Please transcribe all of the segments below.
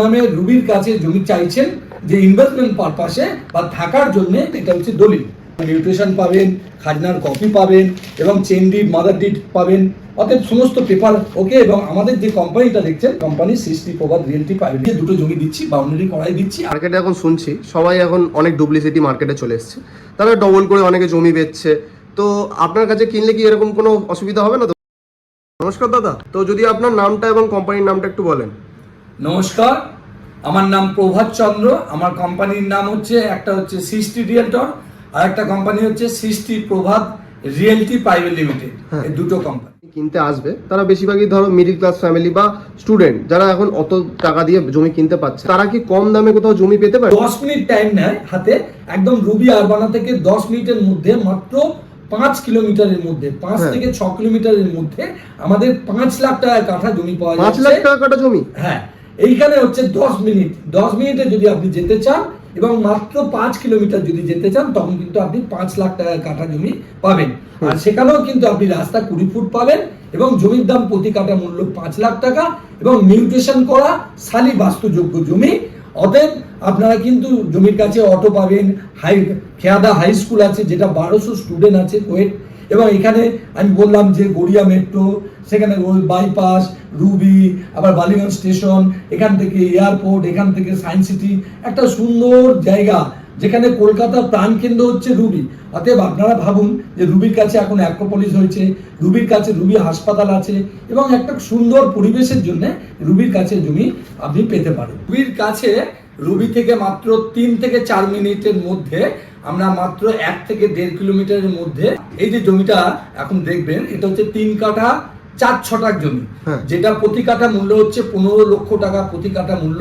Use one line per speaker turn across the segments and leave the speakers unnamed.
নামে রুবির কাছে জমি চাইছেন যে ইনভেস্টমেন্ট পারপাসে বা থাকার জন্য এটা হচ্ছে দলিল। নিউট্রিশন পাবেন, খাজনার কপি পাবেন এবং চেন মাদার ডিড পাবেন। অতএব সমস্ত পেপার ওকে এবং আমাদের যে কোম্পানিটা দেখছেন কোম্পানি সৃষ্টি, প্রবাদ রিয়েলটি পাইবেন দুটো জমি দিচ্ছি বাউন্ডারি করাই দিচ্ছি।
মার্কেটে এখন শুনছি, সবাই এখন অনেক ডুপ্লিসিটি মার্কেটে চলে এসছে। তারা ডবল করে অনেকে জমি বেচছে। তো আপনার কাছে কিনলে কি এরকম কোনো অসুবিধা হবে না তো? নমস্কার দাদা, তো যদি আপনার নামটা এবং কোম্পানির নামটা একটু বলেন।
নমস্কার আমার নাম প্রভাত চন্দ্র আমার কোম্পানির নাম হচ্ছে একটা হচ্ছে সৃষ্টি রিয়েলটর আর একটা কোম্পানি হচ্ছে সৃষ্টি প্রভাত রিয়েলটি প্রাইভেট লিমিটেড। এই দুটো কোম্পানি
কিনতে আসবে তারা বেশিরভাগই ধরো মিডিল ক্লাস ফ্যামিলি বা স্টুডেন্ট যারা এখন অত টাকা দিয়ে জমি কিনতে পারছে তারা কি কম দামে কোথাও জমি পেতে পারে?
দশ মিনিট টাইম নেয় হাতে একদম রুবি আরবানা থেকে দশ মিনিটের মধ্যে মাত্র পাঁচ কিলোমিটারের মধ্যে পাঁচ
হ্যাঁ।
থেকে ছ কিলোমিটারের মধ্যে আমাদের পাঁচ লাখ টাকা কাঠা জমি পাওয়া
পাঁচ
যাচ্ছে।
লাখ টাকা কাটা জমি?
হ্যাঁ। এইখানে হচ্ছে দশ মিনিট। দশ মিনিটে যদি আপনি যেতে চান এবং মাত্র পাঁচ কিলোমিটার যদি যেতে চান তখন কিন্তু আপনি পাঁচ লাখ টাকা কাঠা জমি পাবেন। আর সেখানেও কিন্তু আপনি রাস্তা কুড়ি ফুট পাবেন এবং জমির দাম প্রতি কাঠা মূল্য পাঁচ লাখ টাকা এবং মিউটেশন করা সালি বাস্তুযোগ্য জমি। অতএব আপনারা কিন্তু জমির কাছে অটো পাবেন হাই খেয়াদা হাই স্কুল আছে যেটা বারোশো স্টুডেন্ট আছে কোয়েট এবং এখানে আমি বললাম যে গড়িয়া মেট্রো সেখানে বাইপাস রুবি, আবার বালিগঞ্জ স্টেশন এখান থেকে এয়ারপোর্ট এখান থেকে সায়েন্স সিটি, একটা সুন্দর জায়গা, যেখানে কলকাতার প্রাণকেন্দ্র হচ্ছে রুবি। অতএব আপনারা ভাবুন যে রুবির কাছে এখন অ্যাক্রোপলিস হয়েছে, রুবির কাছে রুবি হাসপাতাল আছে, এবং একটা সুন্দর পরিবেশের জন্য রুবির কাছে জমি আপনি পেতে পারেন। রুবির কাছে রুবি থেকে মাত্র তিন থেকে চার মিনিটের মধ্যে আমরা মাত্র এক থেকে দেড় কিলোমিটারের মধ্যে এই যে জমিটা এখন দেখবেন এটা হচ্ছে তিন কাঠা চার ছটাক জমি।
হ্যাঁ।
যেটা প্রতি কাঠা মূল্য হচ্ছে পনেরো লক্ষ টাকা প্রতি কাঠা মূল্য।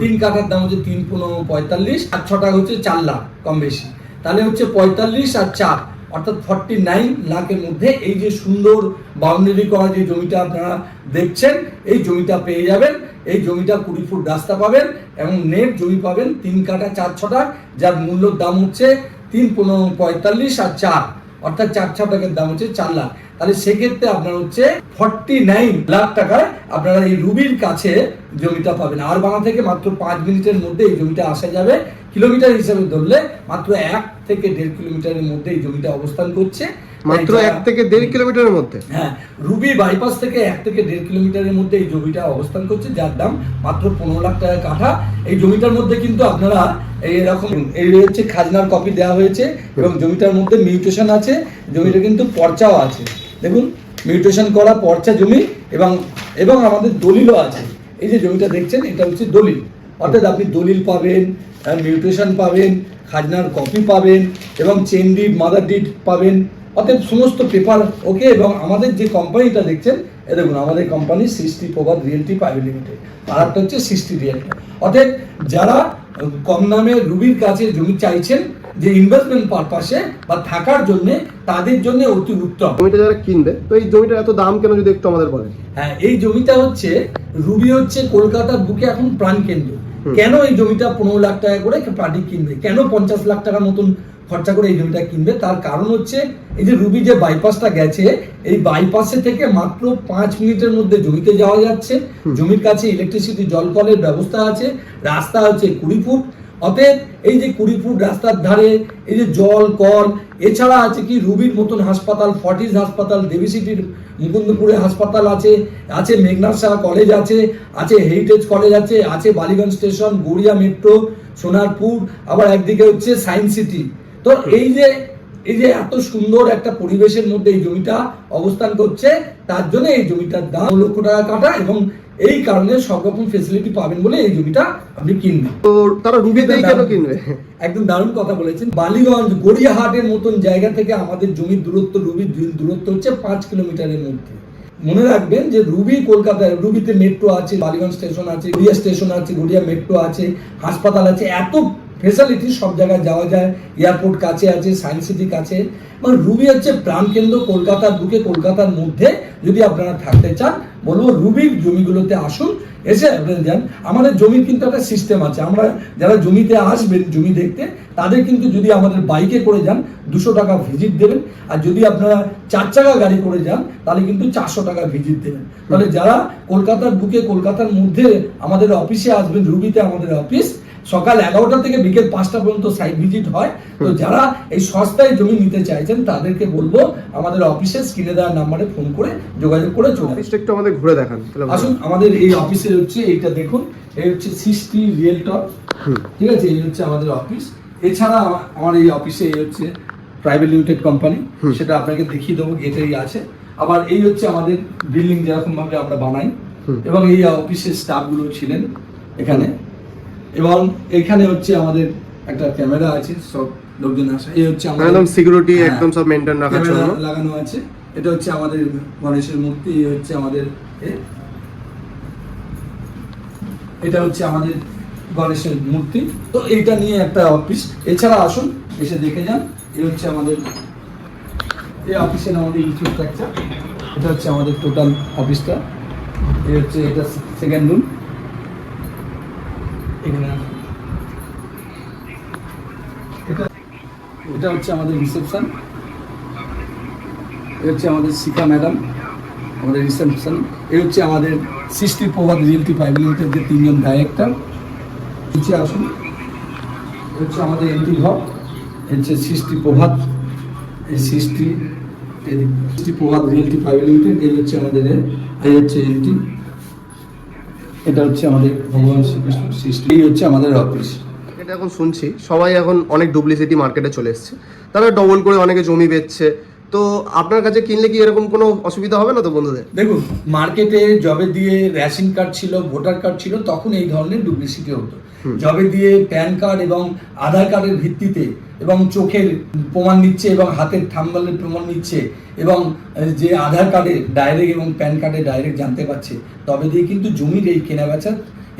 তিন কাঠার দাম হচ্ছে তিন পনেরো পঁয়তাল্লিশ আর ছটা হচ্ছে চার লাখ কম বেশি। তাহলে হচ্ছে পঁয়তাল্লিশ আর চার অর্থাৎ ফর্টি নাইন লাখের মধ্যে এই যে সুন্দর বাউন্ডারি করা যে জমিটা আপনারা দেখছেন এই জমিটা পেয়ে যাবেন। এই জমিটা কুড়ি ফুট রাস্তা পাবেন এবং নেট জমি পাবেন তিন কাঠা চার ছটা, যার মূল্যর দাম হচ্ছে তিন পনেরো পঁয়তাল্লিশ আর চার। অর্থাৎ চার ছটাকের দাম হচ্ছে চার লাখ। তাহলে সেক্ষেত্রে আপনার হচ্ছে ফর্টি নাইন লাখ টাকায় আপনারা এই রুবির কাছে জমিটা পাবেন। আর বাংলা থেকে মাত্র পাঁচ মিনিটের মধ্যে এই জমিটা আসা যাবে। কিলোমিটার হিসাবে ধরলে মাত্র এক থেকে দেড় কিলোমিটারের মধ্যে এই জমিটা অবস্থান করছে।
মাত্র এক থেকে দেড় কিলোমিটারের মধ্যে।
হ্যাঁ রুবি বাইপাস থেকে এক থেকে দেড় কিলোমিটারের মধ্যে এই জমিটা অবস্থান করছে যার দাম মাত্র পনেরো লাখ টাকা কাঠা। এই জমিটার মধ্যে কিন্তু আপনারা এই এরকম এই হচ্ছে খাজনার কপি দেওয়া হয়েছে এবং জমিটার মধ্যে মিউটেশন আছে জমিটা কিন্তু পর্চাও আছে। দেখুন মিউটেশন করা পর্চা জমি এবং এবং আমাদের দলিলও আছে। এই যে জমিটা দেখছেন এটা হচ্ছে দলিল। অর্থাৎ আপনি দলিল পাবেন মিউটেশন পাবেন খাজনার কপি পাবেন এবং চেন ডিড মাদার ডিড পাবেন। অতএব সমস্ত পেপার ওকে এবং আমাদের যে কোম্পানিটা দেখছেন এ দেখুন আমাদের কোম্পানি সৃষ্টি প্রবাদ রিয়েলটি প্রাইভেট লিমিটেড। আর একটা হচ্ছে সৃষ্টি রিয়েলটি অতএব যারা কম দামে রুবির কাছে জমি চাইছেন যে ইনভেস্টমেন্ট পারপাসে বা থাকার জন্য তাদের জন্য অতি উত্তম।
জমিটা যারা কিনবে তো এই জমিটার এত দাম কেন যদি একটু আমাদের বলেন?
হ্যাঁ এই জমিটা হচ্ছে রুবি হচ্ছে কলকাতার বুকে এখন প্রাণ কেন্দ্র
হুম।
কেন এই জমিটা পনেরো লাখ টাকা করে পার্টি কিনবে? কেন পঞ্চাশ লাখ টাকার মতন খরচা করে এই জমিটা কিনবে? তার কারণ হচ্ছে এই যে রুবি যে বাইপাসটা গেছে এই বাইপাসে থেকে মাত্র পাঁচ মিনিটের মধ্যে জমিতে যাওয়া যাচ্ছে। জমির কাছে ইলেকট্রিসিটি জল কলের ব্যবস্থা আছে। রাস্তা হচ্ছে কুড়ি ফুট। অতএব এই যে কুড়ি ফুট রাস্তার ধারে এই যে জল কল এছাড়া আছে কি রুবির মতন হাসপাতাল ফর্টিস হাসপাতাল দেবী সিটির মুকুন্দপুরে হাসপাতাল আছে আছে মেঘনাথ শাহ কলেজ আছে আছে হেরিটেজ কলেজ আছে আছে বালিগঞ্জ স্টেশন গড়িয়া মেট্রো সোনারপুর আবার একদিকে হচ্ছে সায়েন্স সিটি তো এই যে এই যে এত সুন্দর একটা পরিবেশের মধ্যে এই জমিটা অবস্থান করছে তার জন্য এই জমিটার দাম লক্ষ টাকা কাটা এবং এই কারণে সব রকম ফেসিলিটি পাবেন বলে এই জমিটা আপনি কিনবেন।
তো তারা রুবিতেই কেন কিনবে?
একদম দারুণ কথা বলেছেন। বালিগঞ্জ গড়িয়াহাটের মতন জায়গা থেকে আমাদের জমির দূরত্ব রুবির দূরত্ব হচ্ছে পাঁচ কিলোমিটারের মধ্যে। মনে রাখবেন যে রুবি কলকাতায় রুবিতে মেট্রো আছে বালিগঞ্জ স্টেশন আছে গড়িয়া স্টেশন আছে গড়িয়া মেট্রো আছে হাসপাতাল আছে এত ফেসিলিটি সব জায়গায় যাওয়া যায়। এয়ারপোর্ট কাছে আছে সায়েন্স সিটি কাছে। মানে রুবি হচ্ছে প্রাণকেন্দ্র কলকাতার বুকে কলকাতার মধ্যে যদি আপনারা থাকতে চান বলব, রুবির জমিগুলোতে আসুন, এসে আপনারা যান আমাদের জমির কিন্তু একটা সিস্টেম আছে। আমরা যারা জমিতে আসবেন, জমি দেখতে, তাদের কিন্তু যদি আমাদের বাইকে করে যান, দুশো টাকা ভিজিট দেবেন। আর যদি আপনারা চার চাকা গাড়ি করে যান, তাহলে কিন্তু চারশো টাকা ভিজিট দেবেন। তাহলে যারা কলকাতার বুকে, কলকাতার মধ্যে আমাদের অফিসে আসবেন, রুবিতে আমাদের অফিস সকাল এগারোটা থেকে বিকেল পাঁচটা পর্যন্ত সাইট ভিজিট হয়। তো যারা এই সস্তায় জমি নিতে চাইছেন তাদেরকে বলব আমাদের অফিসে স্ক্রিনে দেওয়ার নাম্বারে ফোন করে যোগাযোগ করে চলে।
অফিসটা একটু আমাদের ঘুরে দেখান
আসুন আমাদের এই অফিসে হচ্ছে এইটা দেখুন এই হচ্ছে সিক্সটি রিয়েলটর। ঠিক আছে? এই হচ্ছে আমাদের অফিস এছাড়া আমার এই অফিসে এই হচ্ছে প্রাইভেট লিমিটেড কোম্পানি সেটা আপনাকে দেখিয়ে দেবো গেটেই আছে। আবার এই হচ্ছে আমাদের বিল্ডিং যেরকম ভাবে আমরা বানাই এবং এই অফিসের স্টাফগুলো ছিলেন এখানে। এবং এখানে হচ্ছে আমাদের একটা ক্যামেরা আছে সব লোকজন আসে। এই হচ্ছে আমাদের
একদম সিকিউরিটি
হ্যাঁ।
একদম সব মেনটেন রাখার জন্য।
লাগানো আছে। এটা হচ্ছে আমাদের গণেশের মূর্তি এই হচ্ছে আমাদের এটা হচ্ছে আমাদের গণেশের মূর্তি। তো এইটা নিয়ে একটা অফিস এছাড়া আসুন এসে দেখে যান। এই হচ্ছে আমাদের এই অফিসের আমাদের ইনফ্রাস্ট্রাকচার এটা হচ্ছে আমাদের টোটাল অফিসটা এই হচ্ছে এটা সেকেন্ড রুম এখানে। এটা এটা হচ্ছে আমাদের রিসেপশন। এ হচ্ছে আমাদের শিখা ম্যাডাম, আমাদের রিসেপশন। এ হচ্ছে আমাদের সৃষ্টি প্রভাত রিয়েলটি প্রাইভেট লিমিটেড যে তিনজন ডাইরেক্টর নিচে আসুন। এ হচ্ছে আমাদের এন্ট্রি ঘর। এ হচ্ছে সৃষ্টি প্রভাত। এই সৃষ্টি সৃষ্টি প্রভাত রিয়েলটি প্রাইভেট লিমিটেড। এই হচ্ছে আমাদের এই হচ্ছে এন্ট্রি এটা হচ্ছে আমাদের ভগবান শ্রীকৃষ্ণ সৃষ্টি। হচ্ছে আমাদের অফিস
এটা এখন শুনছি। সবাই এখন অনেক ডুপ্লিসিটি মার্কেটে চলে এসছে। তারা ডবল করে অনেকে জমি বেচছে। তো আপনার কাছে কিনলে কি এরকম কোনো অসুবিধা হবে না তো বন্ধুদের?
দেখুন মার্কেটে জবে দিয়ে রেশন কার্ড ছিল ভোটার কার্ড ছিল তখন এই ধরনের ডুপ্লিসিটি হতো। জবে দিয়ে প্যান কার্ড এবং আধার কার্ডের ভিত্তিতে এবং চোখের প্রমাণ নিচ্ছে এবং হাতের থাম্বালের প্রমাণ নিচ্ছে এবং যে আধার কার্ডে ডাইরেক্ট এবং প্যান কার্ডে ডাইরেক্ট জানতে পারছে তবে দিয়ে কিন্তু জমির এই কেনা বেচা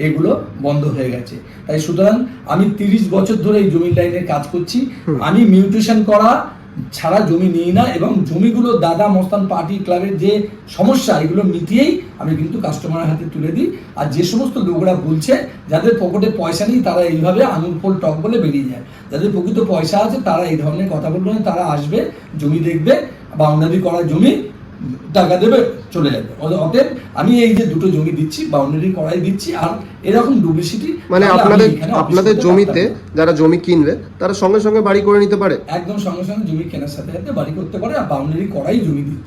এগুলো বন্ধ হয়ে গেছে। তাই সুতরাং আমি তিরিশ বছর ধরে এই জমির লাইনে কাজ করছি। আমি মিউটেশন করা ছাড়া জমি নিই না এবং জমিগুলো দাদা মস্তান পার্টি ক্লাবের যে সমস্যা, এগুলো মিটিয়েই আমি কিন্তু কাস্টমারের হাতে তুলে দিই। আর যে সমস্ত লোকরা বলছে, যাদের পকেটে পয়সা নেই, তারা এইভাবে আঙুল ফোল টক বলে বেরিয়ে যায়। যাদের প্রকৃত পয়সা আছে, তারা এই ধরনের কথা বলবে তারা আসবে, জমি দেখবে, বাউন্ডারি করা জমি টাকা দেবে চলে যাবে। অতএব আমি এই যে দুটো জমি দিচ্ছি বাউন্ডারি করাই দিচ্ছি আর এরকম ডুপ্লিসিটি
মানে আপনাদের আপনাদের জমিতে যারা জমি কিনবে তারা সঙ্গে সঙ্গে বাড়ি করে নিতে পারে।
একদম সঙ্গে সঙ্গে জমি কেনার সাথে সাথে বাড়ি করতে পারে আর বাউন্ডারি করাই জমি দিচ্ছে।